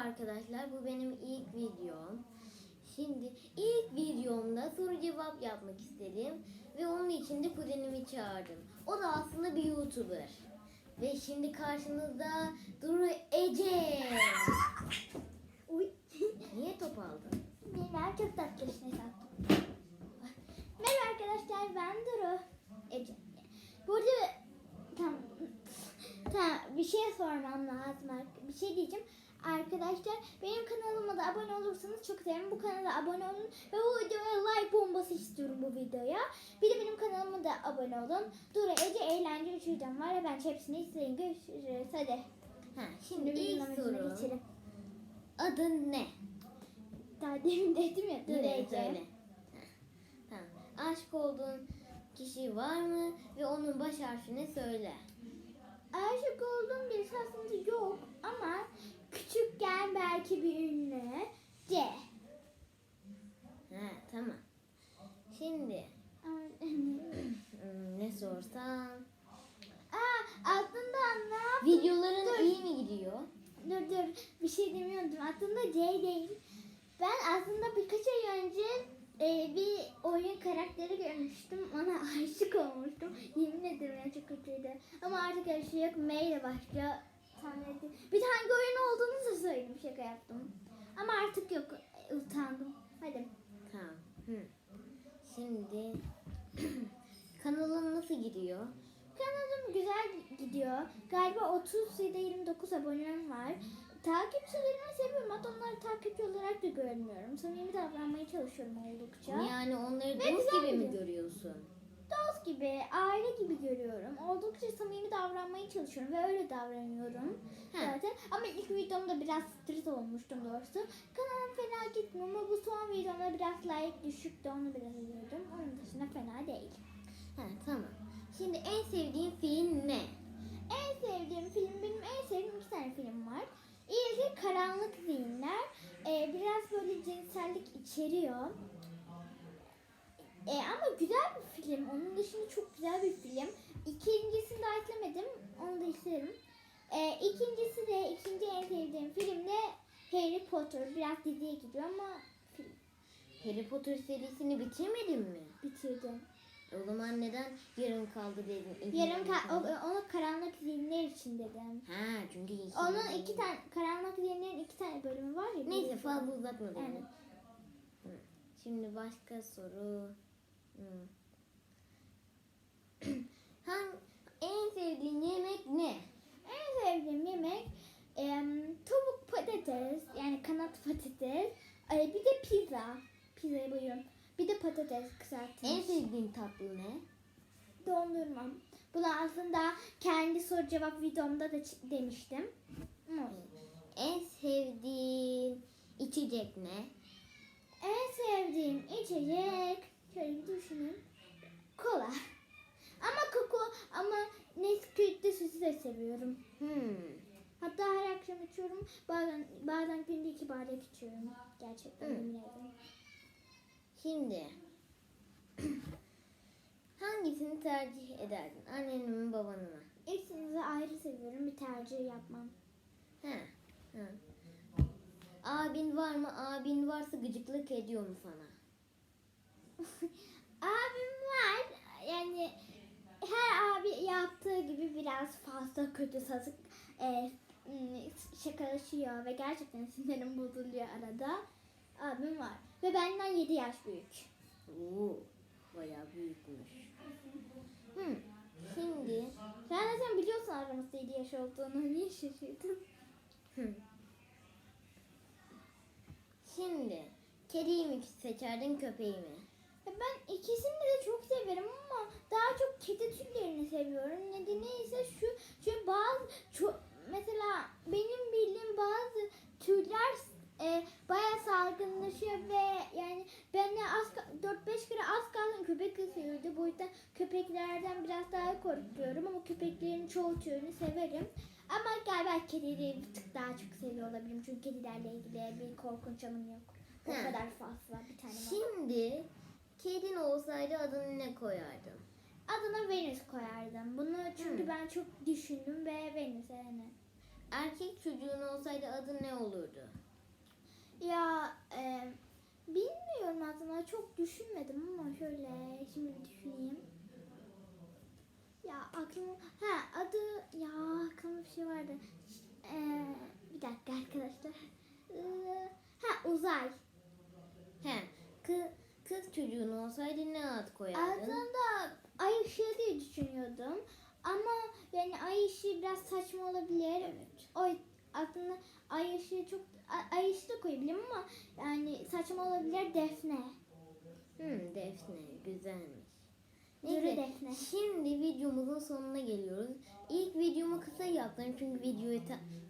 arkadaşlar. Bu benim ilk videom. Şimdi ilk videomda soru cevap yapmak istedim. Ve onun için de kuzenimi çağırdım. O da aslında bir YouTuber. Ve şimdi karşınızda Duru Ece. Uy. Niye top aldın? Bilmem çok tatlı bir şey. Merhaba arkadaşlar ben Duru. Ece. Burada tamam. Tamam bir şey sormam lazım. Bir şey diyeceğim. Arkadaşlar benim kanalıma da abone olursanız çok sevinirim. Bu kanala abone olun ve bu videoya like bombası istiyorum bu videoya. Bir de benim kanalıma da abone olun. Duru Ece eğlence 3 videom var ve ben hepsini izleyin. Görüşürüz. Hadi. Ha, Şimdi ilk soru. geçelim. Adın ne? Daha demin dedim ya Yine Ece. söyle. Tamam. Aşık olduğun kişi var mı? Ve onun baş harfini söyle. Aşık olduğum birisi aslında yok ama küçükken belki bir ünlü C. Ha, tamam. Şimdi hmm, ne sorsam? Aa, aslında ne yap? Videoların Dur. iyi mi gidiyor? Dur dur bir şey demiyordum. Aslında C değil. Ben aslında birkaç ay önce e, bir oyun karakteri görmüştüm. Ona aşık olmuştum. Yemin ederim ya çok kötüydü. Ama artık her şey yok. M ile başlıyor. Edin. Bir tane oyun olduğunu da söyleyeyim. Şaka yaptım. Ama artık yok. Utandım. Hadi. Tamam. Hı. Şimdi kanalım nasıl gidiyor? Kanalım güzel gidiyor. Galiba 30 ya da 29 abonem var. Takipçilerimi seviyorum. Hatta onları takipçi olarak da görmüyorum. Samimi davranmaya çalışıyorum oldukça. Yani onları dost gibi mi görüyorsun? Dost gibi, aile gibi görüyorum. Oldukça samimi davranmaya çalışıyorum ve öyle davranıyorum. Ha. Zaten. Ama ilk videomda biraz stres olmuştum doğrusu. Kanalım fena gitmiyor ama bu son videomda biraz like düşüktü. Onu biraz üzüldüm. Onun dışında fena değil. Ha, tamam. Şimdi en sevdiğin film ne? En sevdiğim film, benim en sevdiğim iki tane film var. İlki Karanlık Zihinler. Ee, biraz böyle cinsellik içeriyor. Ee, ama güzel bir film. Onun dışında çok güzel bir film. İkincisini daha izlemedim. Onu da isterim. Ee, ikincisi de, ikinci en sevdiğim film de Harry Potter. Biraz diziye gidiyor ama film Harry Potter serisini bitirmedin mi? bitirdim. O zaman neden yarım kaldı dedin? Yarım bölüm ka- kaldı. o- ona Karanlık Zihinler için dedim. Ha çünkü iki Onun iki tane Karanlık Zihinler'in iki tane bölümü var ya. Neyse fazla uzatma. Hı. Şimdi başka soru. Hangi en sevdiğin yemek ne? En sevdiğim yemek em, tavuk patates yani kanat patates e, bir de pizza. Pizzayı bayılıyorum. Bir de patates kızartılmış. En sevdiğin tatlı ne? Dondurma. Bunu aslında kendi soru cevap videomda da demiştim. En sevdiğin içecek ne? En sevdiğim içecek şöyle düşünün. Kola. Ama koko ama Nesquik'te sütü de seviyorum. Hmm. Hatta her akşam içiyorum. Bazen bazen günde iki bardak içiyorum. Gerçekten yemin ederim. Şimdi hangisini tercih ederdin? Anneni mi babanı mı? İkisini ayrı seviyorum. Bir tercih yapmam. Ha. ha. Abin var mı? Abin varsa gıcıklık ediyor mu sana? Abim var. Yani her abi yaptığı gibi biraz fazla kötü sazık e, şakalaşıyor ve gerçekten sinirim bozuluyor arada. Abim var. Ve benden 7 yaş büyük. Oo, bayağı büyükmüş. Hmm. Şimdi Sen zaten biliyorsun aramızda 7 yaş olduğunu. Niye şaşırdın? hmm. Şimdi kediyi mi seçerdin köpeği mi? Ben ikisini de çok severim ama daha çok kedi türlerini seviyorum. Nedeni ise şu, şu bazı çok, mesela benim bildiğim bazı türler e, bayağı salgınlaşıyor ve yani ben de az ka- 4-5 kere az kaldım köpek ısırıyordu. Bu yüzden köpeklerden biraz daha korkuyorum ama köpeklerin çoğu türünü severim. Ama galiba kedileri bir tık daha çok seviyor olabilirim. Çünkü kedilerle ilgili bir korkunç anım yok. O kadar fazla bir tane var. Şimdi kedin olsaydı adını ne koyardın? Adına Venüs koyardım. Bunu çünkü Hmm. ben çok düşündüm ve Venüs yani. erkek çocuğun olsaydı adı ne olurdu? Ya e, bilmiyorum aslında çok düşünmedim ama şöyle şimdi düşüneyim. Ya aklım ha adı ya aklımda bir şey vardı. E, bir dakika arkadaşlar. E, ha uzay. Kız, çocuğun olsaydı ne ad koyardın? Aslında ay ışığı diye düşünüyordum. Ama yani ay ışığı biraz saçma olabilir. O aslında ay ışığı çok ay ışığı da koyabilirim ama yani saçma olabilir Defne. Hmm, Defne, güzelmiş. Yürü Defne. şimdi videomuzun sonuna geliyoruz. İlk videomu kısa yaptım çünkü videoyu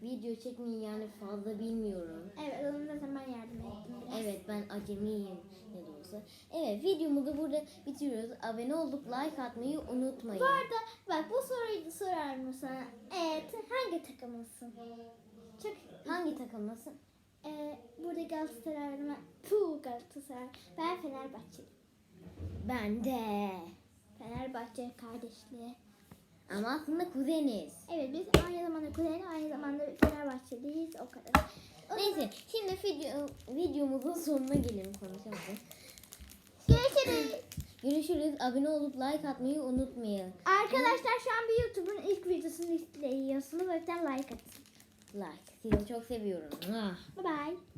video çekmeyi yani fazla bilmiyorum. Evet onu zaten ben yardım ettim biraz. Evet ben acemiyim ne de olsa. Evet videomuzu burada bitiriyoruz. Abone olup like atmayı unutmayın. Bu arada bak bu soruyu da sorar mısın? Evet hangi takımlısın? Çok Hangi takımlasın? e, burada Galatasaray mı? Puh Galatasaray. Ben Fenerbahçeliyim. Ben de. Fenerbahçe kardeşliği. Ama aslında kuzeniz. Evet biz aynı zamanda Kuzeyli aynı zamanda Fenerbahçeliyiz o kadar. O Neyse şimdi video, videomuzun sonuna gelelim konuşalım. Görüşürüz. Görüşürüz. Abone olup like atmayı unutmayın. Arkadaşlar şu an bir YouTube'un ilk videosunu izliyorsunuz. O yüzden like atın. Like. Sizi çok seviyorum. Bye bye.